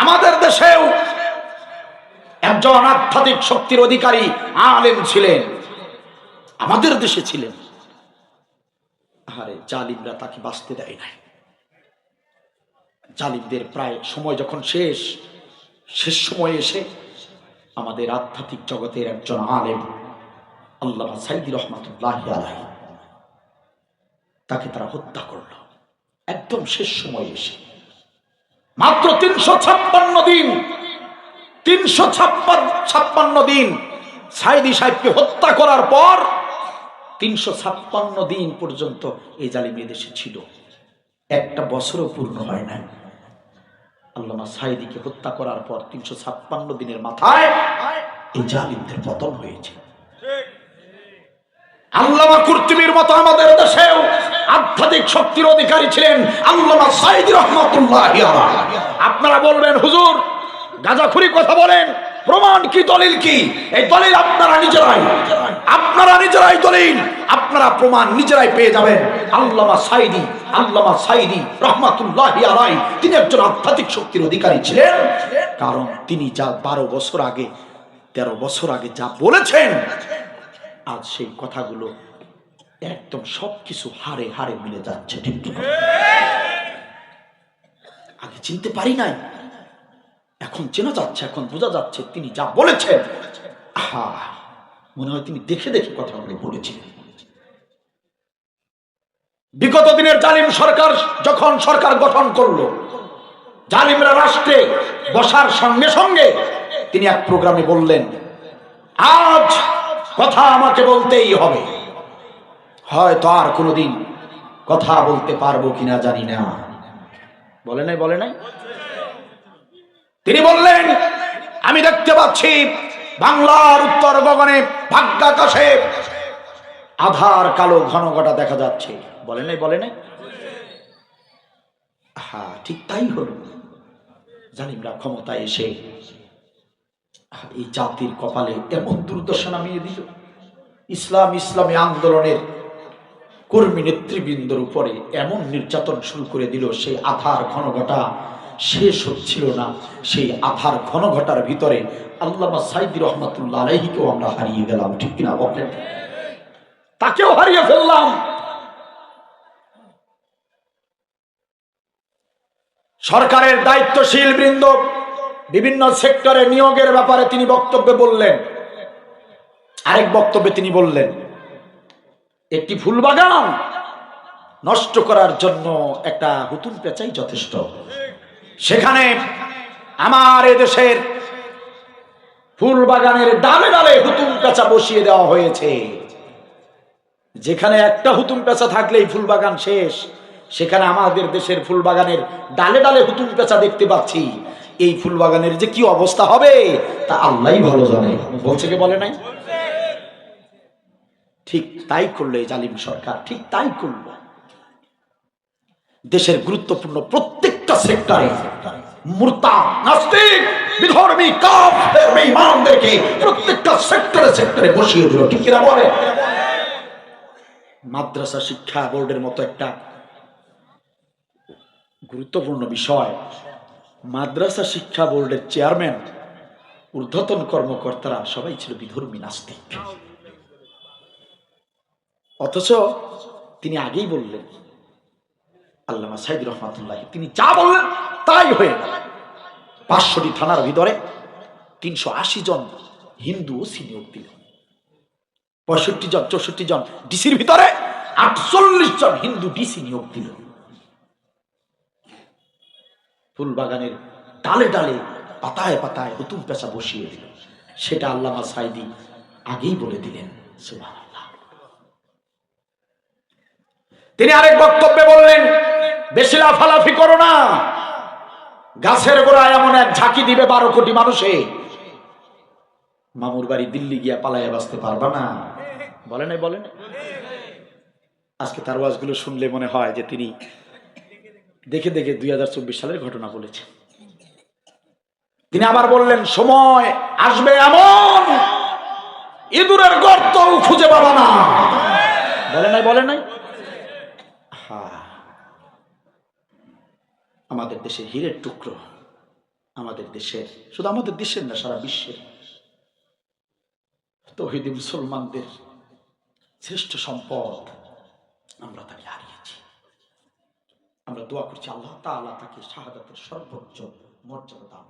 আমাদের দেশেও একজন আধ্যাত্মিক শক্তির অধিকারী আলেম ছিলেন। আমাদের দেশে ছিলেন। আরে জালিমরা তাকে বাঁচতে দেয় নাই। জালিমদের প্রায় সময় যখন শেষ শেষ সময় এসে আমাদের আধ্যাত্মিক জগতের একজন আলেম আল্লাহ সাইদি রহমতুল্লাহ আলাই তাকে তারা হত্যা করল। একদম শেষ সময় এসে তিনশো ছাপ্পান্ন দিন। তিনশো ছাপ্পান্ন ছাপ্পান্ন দিন সাইদি সাহেবকে হত্যা করার পর তিনশো ছাপ্পান্ন দিন পর্যন্ত এই জালিম দেশে ছিল। একটা বছরও পূর্ণ হয় নাই। আল্লামা সাইদিকে হত্যা করার পর তিনশো ছাপ্পান্ন দিনের মাথায় এই জালিমদের পতন হয়েছে। আল্লামা কুর্তুবির মতো আমাদের দেশেও আধ্যাত্মিক শক্তির অধিকারী ছিলেন আল্লামা সাইদ রহমতুল্লাহ আপনারা বলবেন, হুজুর, গাজাখুরি কথা বলেন, প্রমাণ কি, দলিল কি? এই দলিল আপনারা নিজেরাই। আপনারা নিজেরাই দলিল। আপনারা প্রমাণ নিজেরাই পেয়ে যাবেন। আল্লামা সাইদি আল্লামা সাইদি রহমাতুল্লাহ আলাই, তিনি একজন আধ্যাত্মিক শক্তির অধিকারী ছিলেন। কারণ তিনি যা বারো বছর আগে, তেরো বছর আগে যা বলেছেন আজ সেই কথাগুলো একদম সবকিছু হারে হারে মিলে যাচ্ছে আগে চিনতে পারি নাই। এখন চেনা যাচ্ছে, এখন বোঝা যাচ্ছে তিনি যা বলেছেন। হা মনে হয় তিনি দেখে দেখে কথাগুলো বলেছিলেন। বিগত দিনের জালিম সরকার যখন সরকার গঠন করল, জালিমরা রাষ্ট্রে বসার সঙ্গে সঙ্গে তিনি এক প্রোগ্রামে বললেন, আজ কথা আমাকে বলতেই হবে। হয়তো আর কোনোদিন কথা বলতে পারব কিনা জানি না। বলে নাই বলে নাই? তিনি বললেন, আমি দেখতে পাচ্ছি বাংলার উত্তর গগনে ভাগ্যাকাশে আধার কালো ঘন ঘটা দেখা যাচ্ছে। বলে নাই বলে নাই? হ্যাঁ ঠিক তাই হলো। জালিমরা ক্ষমতায় এসে এই জাতির কপালে এমন দুর্দশা নামিয়ে দিল। ইসলাম ইসলামী আন্দোলনের কর্মী নেতৃবৃন্দর উপরে এমন নির্যাতন শুরু করে দিল, সেই আধার ঘনঘটা শেষ হচ্ছিল না। সেই আধার ঘনঘটার ভিতরে আল্লামা সাইদি রহমতুল্লাহ আলাইহিকেও আমরা হারিয়ে গেলাম, ঠিক কিনা বলেন? তাকেও হারিয়ে ফেললাম। সরকারের দায়িত্বশীল বৃন্দ বিভিন্ন সেক্টরে নিয়োগের ব্যাপারে তিনি বক্তব্যে বললেন। আরেক বক্তব্যে তিনি বললেন, একটি ফুল বাগান নষ্ট করার জন্য একটা হুতুম পেঁচাই যথেষ্ট। সেখানে আমার এদেশের ফুল বাগানের ডালে ডালে হুতুম পেঁচা বসিয়ে দেওয়া হয়েছে। যেখানে একটা হুতুম পেঁচা থাকলেই ফুল বাগান শেষ, সেখানে আমাদের দেশের ফুল বাগানের ডালে ডালে হুতুম পেঁচা দেখতে পাচ্ছি। এই ফুল বাগানের যে কি অবস্থা হবে, তা আল্লাহ ভালো জানে। বলছে কে বলে নাই? ঠিক তাই করল এই জালিম সরকার, ঠিক তাই করল। দেশের গুরুত্বপূর্ণ প্রত্যেকটা সেক্টরে মূর্তা নাস্তিক, বিধর্মী, কাফের প্রত্যেকটা সেক্টরে সেক্টরে বসিয়ে দিল। ঠিক কিনা বলে? মাদ্রাসা শিক্ষা বোর্ডের মতো একটা গুরুত্বপূর্ণ বিষয় মাদ্রাসা শিক্ষা বোর্ডের চেয়ারম্যান, ঊর্ধ্বতন কর্মকর্তারা সবাই ছিল বিধর্মী নাস্তিক। অথচ তিনি আগেই বললেন, আল্লামা সাইদ রহমাতুল্লাহ, তিনি যা বললেন তাই হয়ে গেল। পাঁচশোটি থানার ভিতরে তিনশো আশি জন হিন্দু ওসি নিয়োগ দিল পঁয়ষট্টি জন, চৌষট্টি জন ডিসির ভিতরে আটচল্লিশ জন হিন্দু ডিসি নিয়োগ দিল। ফুল বাগানের ডালে ডালে পাতায় পাতায় হুতুম পেশা বসিয়ে দিল। সেটা আল্লামা সাইদি আগেই বলে দিলেন। তিনি আরেক বক্তব্যে বললেন, বেশি লাফালাফি করো না। গাছের গোড়ায় এমন এক ঝাঁকি দিবে বারো কোটি মানুষে। মামুর বাড়ি দিল্লি গিয়া পালাইয়া বাঁচতে পারবা না। বলে নাই, বলে আজকে তার ওয়াজগুলো শুনলে মনে হয় যে তিনি দেখে দেখে দুই হাজার চব্বিশ সালের ঘটনা বলেছেন তিনি আবার বললেন, সময় আসবে এমন, ইঁদুরের গর্ত খুঁজে পাবা না। বলে নাই বলে নাই। আমাদের দেশের হীরের টুকরো, আমাদের দেশের, শুধু আমাদের দেশের না, সারা বিশ্বের। তহিদি মুসলমানদের শ্রেষ্ঠ সম্পদ আমরা তাকে দোয়া করছি আল্লাহ তাআলা তাকে শাহাদাতের সর্বোচ্চ মর্যাদা দান